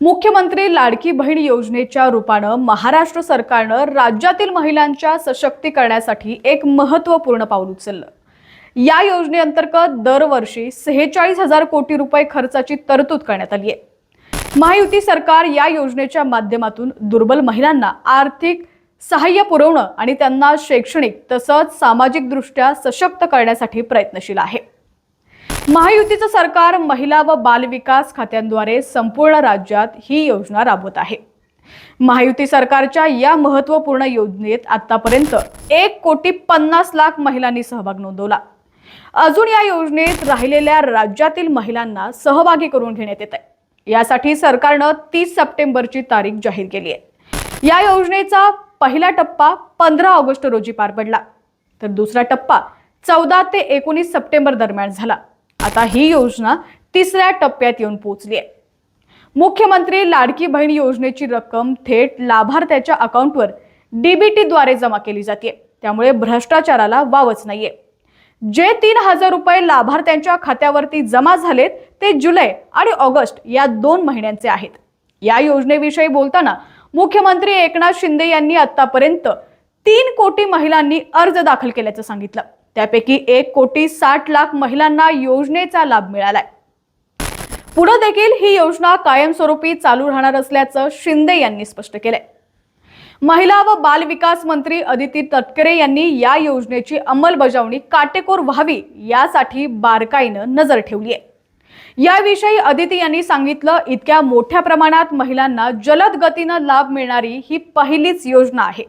मुख्यमंत्री लाडकी बहीण योजनेच्या रूपानं महाराष्ट्र सरकारनं राज्यातील महिलांच्या सशक्तीकरणासाठी एक महत्त्वपूर्ण पाऊल उचललं. या योजनेअंतर्गत दरवर्षी सेहेचाळीस हजार कोटी रुपये खर्चाची तरतूद करण्यात आली आहे महायुती सरकार या योजनेच्या माध्यमातून दुर्बल महिलांना आर्थिक सहाय्य पुरवणं आणि त्यांना शैक्षणिक तसंच सामाजिकदृष्ट्या सशक्त करण्यासाठी प्रयत्नशील आहे. महायुतीचं सरकार महिला व बालविकास खात्यांद्वारे संपूर्ण राज्यात ही योजना राबवत आहे. महायुती सरकारच्या या महत्त्वपूर्ण योजनेत आतापर्यंत एक कोटी पन्नास लाख महिलांनी सहभाग नोंदवला. अजून या योजनेत राहिलेल्या राज्यातील महिलांना सहभागी करून घेण्यात येत आहे यासाठी सरकारनं तीस सप्टेंबरची तारीख जाहीर केली आहे. या योजनेचा पहिला टप्पा पंधरा ऑगस्ट रोजी पार पडला. तर दुसरा टप्पा चौदा ते एकोणीस सप्टेंबर दरम्यान झाला. आता ही योजना तिसऱ्या टप्प्यात येऊन पोहोचली आहे. मुख्यमंत्री लाडकी बहीण योजनेची रक्कम थेट लाभार्थ्याच्या अकाउंटवर डीबीटीद्वारे जमा केली जाते. त्यामुळे भ्रष्टाचाराला वावच नाहीये. जे तीन हजार रुपये लाभार्थ्यांच्या खात्यावरती जमा झालेत ते जुलै आणि ऑगस्ट या दोन महिन्यांचे आहेत. या योजनेविषयी बोलताना मुख्यमंत्री एकनाथ शिंदे यांनी आतापर्यंत तीन कोटी महिलांनी अर्ज दाखल केल्याचं सांगितलं. त्यापैकी एक कोटी साठ लाख महिलांना योजनेचा लाभ मिळालाय. पुढे देखील ही योजना कायमस्वरूपी चालू राहणार असल्याचं शिंदे यांनी स्पष्ट केलंय. महिला व बाल विकास मंत्री अदिती तटकरे यांनी या योजनेची अंमलबजावणी काटेकोर व्हावी यासाठी बारकाईनं नजर ठेवली आहे याविषयी अदिती यांनी सांगितलं इतक्या मोठ्या प्रमाणात महिलांना जलद गतीनं लाभ मिळणारी ही पहिलीच योजना आहे.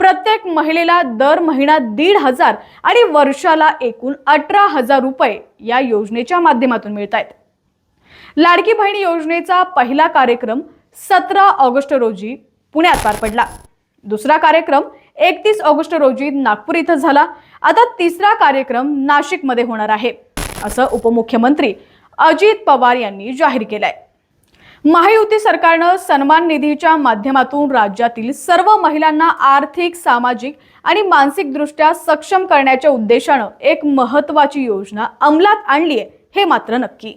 प्रत्येक महिलेला दर महिना दीड हजार आणि वर्षाला एकूण अठरा हजार रुपये या योजनेच्या माध्यमातून मिळत आहेत लाडकी बहीण योजनेचा पहिला कार्यक्रम सतरा ऑगस्ट रोजी पुण्यात पार पडला. दुसरा कार्यक्रम एकतीस ऑगस्ट रोजी नागपूर इथं झाला. आता तिसरा कार्यक्रम नाशिकमध्ये होणार आहे असं उपमुख्यमंत्री अजित पवार यांनी जाहीर केलंय. महायुती सरकारनं सन्मान निधीच्या माध्यमातून राज्यातील सर्व महिलांना आर्थिक सामाजिक आणि मानसिकदृष्ट्या सक्षम करण्याच्या उद्देशानं एक महत्त्वाची योजना अंमलात आणली आहे हे मात्र नक्की.